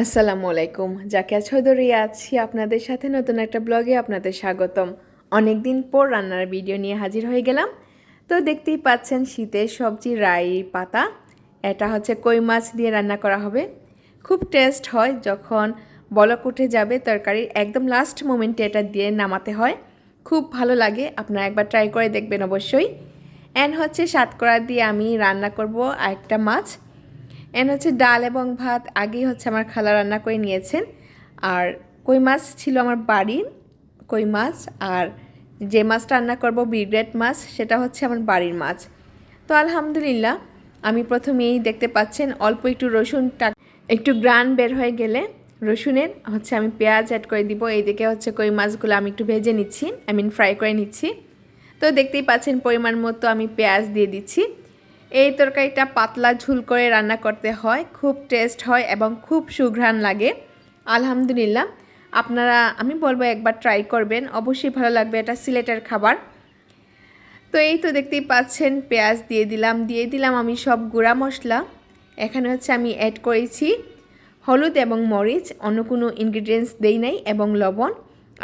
আসসালামু আলাইকুম। জাকিয়া চৌধুরী আছি আপনাদের সাথে নতুন একটা ব্লগে আপনাদের স্বাগতম। অনেক দিন পর রান্নার ভিডিও নিয়ে হাজির হয়ে গেলাম। তো দেখতেই পাচ্ছেন শীতের সবজি রাই পাতা। এটা হচ্ছে কই মাছ দিয়ে রান্না করা হবে। খুব টেস্ট হয়, যখন বলক উঠে যাবে তরকারির একদম লাস্ট মোমেন্টে এটা দিয়ে নামাতে হয়। খুব ভালো লাগে, আপনারা একবার ট্রাই করে দেখবেন অবশ্যই। অ্যান্ড হচ্ছে সাতকড়া দিয়ে আমি রান্না করব আরেকটা মাছ। এন হচ্ছে ডাল এবং ভাত, আগেই হচ্ছে আমার খালা রান্না করে নিয়েছেন। আর কই মাছ ছিল আমার বাড়ির, কই মাছ, আর যে মাছটা রান্না করব বিগ্রেট মাছ, সেটা হচ্ছে আমার বাড়ির মাছ। তো আলহামদুলিল্লাহ, আমি প্রথমেই দেখতে পাচ্ছেন অল্প একটু রসুনটা একটু গ্রান বের হয়ে গেলে রসুনের হচ্ছে আমি পেঁয়াজ অ্যাড করে দিব। এইদিকে হচ্ছে কই মাছগুলো আমি একটু ভেজে নিচ্ছি আই মিন ফ্রাই করে নিচ্ছি। তো দেখতেই পাচ্ছেন পরিমাণ মতো আমি পেঁয়াজ দিয়ে দিচ্ছি। এই তরকারিটা পাতলা ঝুল করে রান্না করতে হয়, খুব টেস্ট হয় এবং খুব সুঘ্রাণ লাগে। আলহামদুলিল্লাহ। আপনারা, আমি বলব একবার ট্রাই করবেন, অবশ্যই ভালো লাগবে এটা সিলেটের খাবার। তো এই তো দেখতেই পাচ্ছেন, পেঁয়াজ দিয়ে দিলাম দিয়ে দিলাম আমি সব গুঁড়া মশলা। এখানে হচ্ছে আমি অ্যাড করেছি হলুদ এবং মরিচ, অন্য কোনো ইনগ্রিডিয়েন্টস দেই নাই, এবং লবণ।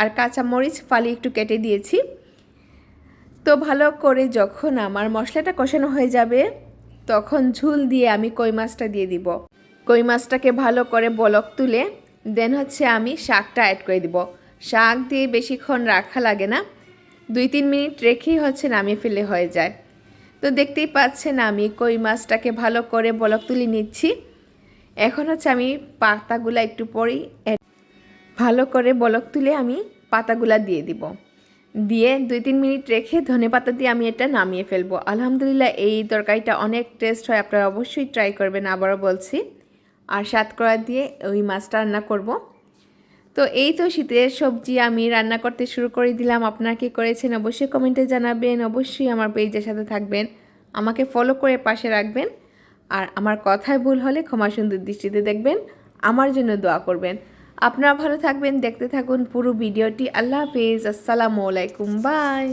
আর কাঁচা মরিচ ফালি একটু কেটে দিয়েছি। তো ভালো করে যখন আমার মশলাটা কষানো হয়ে যাবে, তখন ঝুল দিয়ে আমি কই মাছটা দিয়ে দিব। কই মাছটাকে ভালো করে বলক তুলে, দেন হচ্ছে আমি শাকটা অ্যাড করে দিব। শাক দিয়ে বেশিক্ষণ রাখা লাগে না, দুই তিন মিনিট রেখেই হচ্ছে নামিয়ে ফেলে হয়ে যায়। তো দেখতেই পাচ্ছেন আমি কই মাছটাকে ভালো করে বলক তুলে নিচ্ছি। এখন হচ্ছে আমি পাতাগুলা একটু পরেই ভালো করে বলক তুলে আমি পাতাগুলা দিয়ে দিব। দিয়ে দুই তিন মিনিট রেখে ধনে পাতা দিয়ে আমি এটা নামিয়ে ফেলব। আলহামদুলিল্লাহ এই তরকারিটা অনেক টেস্ট হয়, আপনারা অবশ্যই ট্রাই করবেন, আবারও বলছি। আর সাতকড়া দিয়ে ওই মাছটা রান্না করব। তো এই তো শীতের সবজি, আমি রান্না করতে শুরু করে দিলাম। আপনারা কি করেছেন অবশ্যই কমেন্টে জানাবেন। অবশ্যই আমার পেজের সাথে থাকবেন। আমাকে ফলো করে পাশে রাখবেন। আর আমার কথায় ভুল হলে ক্ষমা সুন্দর দৃষ্টিতে দেখবেন। আমার জন্য দোয়া করবেন। আপনারা ভালো থাকবেন, দেখতে থাকুন পুরো ভিডিওটি। আল্লাহ হাফিজ, আসসালামু আলাইকুম, বাই।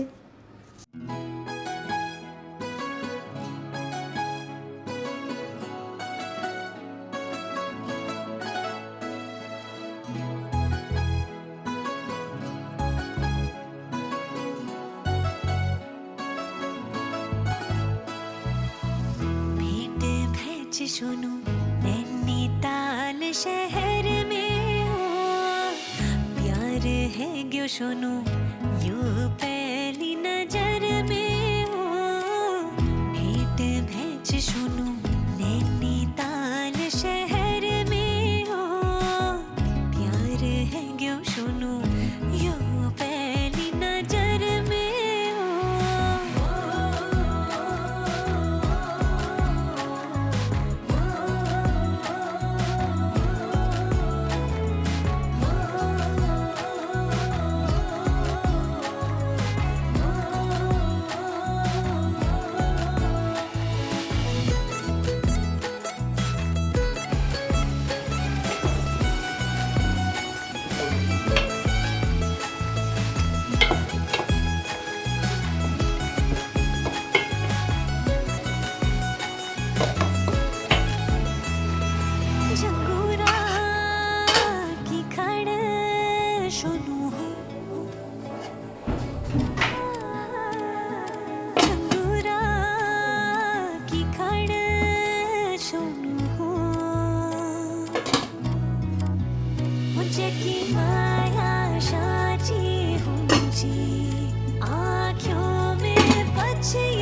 শোনো তাল শহর শোনো ইউ बची आँखों में बची